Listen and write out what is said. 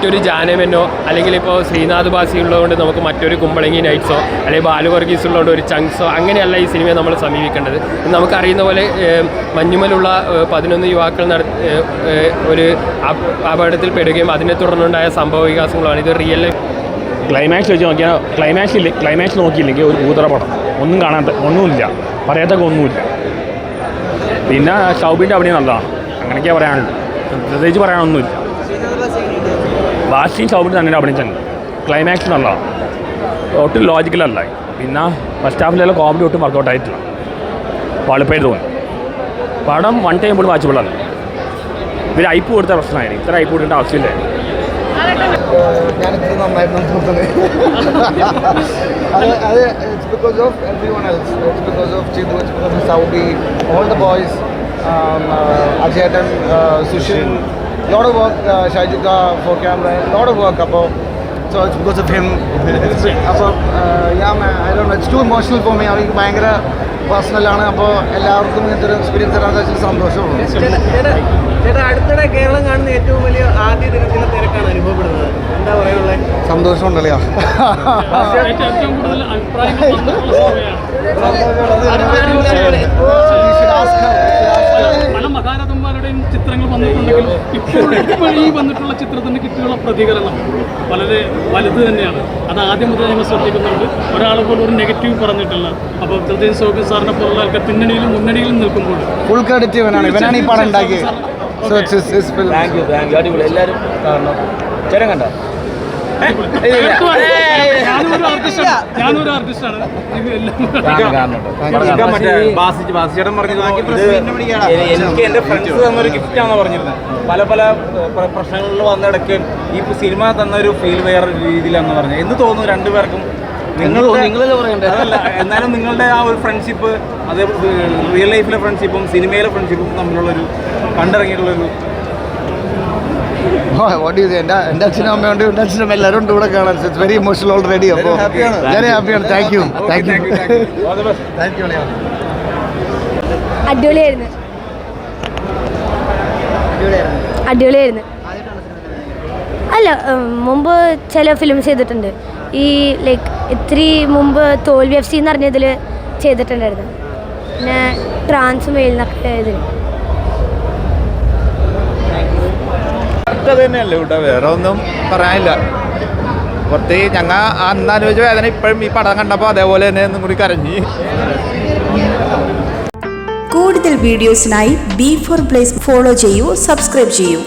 മറ്റൊരു ജാനമെന്നോ അല്ലെങ്കിൽ ഇപ്പോൾ ശ്രീനാഥ് ബാസി ഉള്ളതുകൊണ്ട് നമുക്ക് മറ്റൊരു കുമ്പളങ്ങി നൈറ്റ്സോ അല്ലെങ്കിൽ ബാലുവർഗീസ് ഉള്ളതുകൊണ്ട് ഒരു ചങ്ക്സോ അങ്ങനെയല്ല ഈ സിനിമയെ നമ്മൾ സമീപിക്കേണ്ടത്. നമുക്കറിയുന്ന പോലെ മഞ്ഞുമലുള്ള പതിനൊന്ന് യുവാക്കൾ നട ഒരു അപകടത്തിൽ പെടുകയും അതിനെ തുടർന്നുണ്ടായ സംഭവ വികാസങ്ങളാണ്. ഇത് റിയൽ ക്ലൈമാക്സ് വെച്ച് നോക്കിയാൽ ക്ലൈമാക്സ് ഇല്ലേ ക്ലൈമാക്സ് നോക്കിയില്ലെങ്കിൽ ഒരു ഭൂതറ പടം ഒന്നും കാണാത്ത ഒന്നുമില്ല. പറയാത്തൊക്കെ ഒന്നുമില്ല. പിന്നെ ഷൗബിന്റെ അവിടെ നല്ലതാണ്. അങ്ങനെയൊക്കെയാണ് പറയാനുള്ളത്. പ്രത്യേകിച്ച് പറയാനൊന്നുമില്ല. ബാഷിയും ഷോപ്പിൽ തന്നെ അഭിനയിച്ചിട്ടുണ്ട് ക്ലൈമാക്സ് എന്നുള്ളതാണ് ഒട്ടും ലോജിക്കലല്ല പിന്നെ ഫസ്റ്റ് ഹാഫിലെല്ലാം കോമഡി ഒട്ടും വർക്കൗട്ട് ആയിട്ടില്ല. വാളിപ്പേര് തോന്നി. പടം വൺ ടൈം പോലും പോലെ ഇവർ ഐപ്പ് കൊടുത്ത പ്രശ്നമായിരുന്നു. ഇത്ര ഐപ്പ് കൊടുക്കേണ്ട ആവശ്യമില്ലായിരുന്നു ഞാനിത്ര നന്നായിരുന്നു load of work ഷൈജുക്ക for camera load of work അപ്പോൾ so it's because of him അപ്പോൾ ഞാൻ I don't it's too emotional for me അവർക്ക് ഭയങ്കര പേഴ്സണലാണ് അപ്പോൾ എല്ലാവർക്കും ഇങ്ങനത്തെ ഒരു എക്സ്പീരിയൻസ് തരാൻ സന്തോഷമുള്ളൂ ചേട്ടാ അടുത്തിടെ കേരളം കാണുന്ന ഏറ്റവും വലിയ ആദ്യ ദിനത്തിലെ തിരക്കാണ് അനുഭവപ്പെടുന്നത്. എന്താ പറയാനുള്ളത് സന്തോഷമുണ്ടല്ലോ? ഏറ്റവും കൂടുതൽ അഭിപ്രായങ്ങൾ വന്നിട്ടുള്ള സമയമാണ് പല മഹാരഥന്മാരുടെയും ചിത്രങ്ങൾ വന്നിട്ടുണ്ടെങ്കിലും ഇപ്പോൾ ഇപ്പോൾ ഈ വന്നിട്ടുള്ള ചിത്രത്തിന് കിട്ടിയുള്ള പ്രതികരണം വളരെ വലുത് തന്നെയാണ്. അത് ആദ്യം മുതൽ ഞങ്ങൾ ശ്രദ്ധിക്കുന്നുണ്ട്. ഒരാൾ പോലും ഒരു നെഗറ്റീവ് പറഞ്ഞിട്ടില്ല. അപ്പോൾ പ്രത്യേകിച്ച് സോഫി സാറിനെ പോലുള്ള ആൾക്കാർ പിന്നണിയിലും മുന്നണിയിലും നിൽക്കുമ്പോൾ ഫുൾ ക്രെഡിറ്റ് ഇവനാണ്. ഇവനാണ് ഈ പടം ഉണ്ടാക്കിയത്. എല്ലാവരും കാരണം ചേട്ടൻ കണ്ടോ? ഞാനൊരു ആർട്ടിസ്റ്റാണ് എനിക്ക് എന്റെ ഫ്രണ്ട്സ് തന്നൊരു ഗിഫ്റ്റ് ആണെന്ന് പറഞ്ഞിരുന്നത് പല പല പ്ര- പ്രശ്നങ്ങളിൽ വന്നിടയ്ക്ക് ഈ സിനിമ തന്നൊരു ഫീൽ വേറെ രീതിയിലാണെന്ന് പറഞ്ഞത് എന്ന് തോന്നുന്നു രണ്ടുപേർക്കും നിങ്ങൾ നിങ്ങളല്ലേ പറയണ്ടേ? അതല്ല എന്നാലും നിങ്ങളുടെ ആ ഒരു ഫ്രണ്ട്ഷിപ്പ് അതേ റിയൽ ലൈഫിലെ ഫ്രണ്ട്ഷിപ്പും സിനിമയിലെ ഫ്രണ്ട്ഷിപ്പും തമ്മിലുള്ളൊരു കണ്ടിറങ്ങിയിട്ടുള്ളൊരു വാട്ട് ചെയ്ത് എന്റെ എന്റെ അച്ഛനും അമ്മയുണ്ട് എന്റെ അച്ഛനും എല്ലാവരും ഉണ്ട് ഇവിടെ കാണാൻ. ഇറ്റ്സ് വെരി ഇമോഷണൽ ഓൾറെഡി അപ്പോൾ ഞാൻ ഹാപ്പിയാണ് thank you thank you thank you അടിപൊളിയായിരുന്നു. അടിപൊളിയായിരുന്നു. അല്ല മുമ്പ് ചില ഫിലിംസ് ചെയ്തിട്ടുണ്ട്. ഈ ലൈക്ക് ഇത്തിരി മുമ്പ് തോൽവി എഫ് സി എന്ന് പറഞ്ഞതിൽ ചെയ്തിട്ടുണ്ടായിരുന്നു. പിന്നെ ട്രാൻസ് മെയിൽ എന്നൊക്കെ ഇതിൽ അത് തന്നെയല്ലേ ഇവിടെ? വേറെ ഒന്നും പറയാനില്ല. പ്രത്യേകിച്ച് ഞങ്ങൾ അന്ന് അനുഭവിച്ച വേദന ഇപ്പോഴും ഈ പടം കണ്ടപ്പോൾ അതേപോലെ തന്നെ ഒന്നും കൂടി കരഞ്ഞു. കൂടുതൽ വീഡിയോസിനായി ബി ഫോർ പ്ലേസ് ഫോളോ ചെയ്യൂ സബ്സ്ക്രൈബ് ചെയ്യൂ.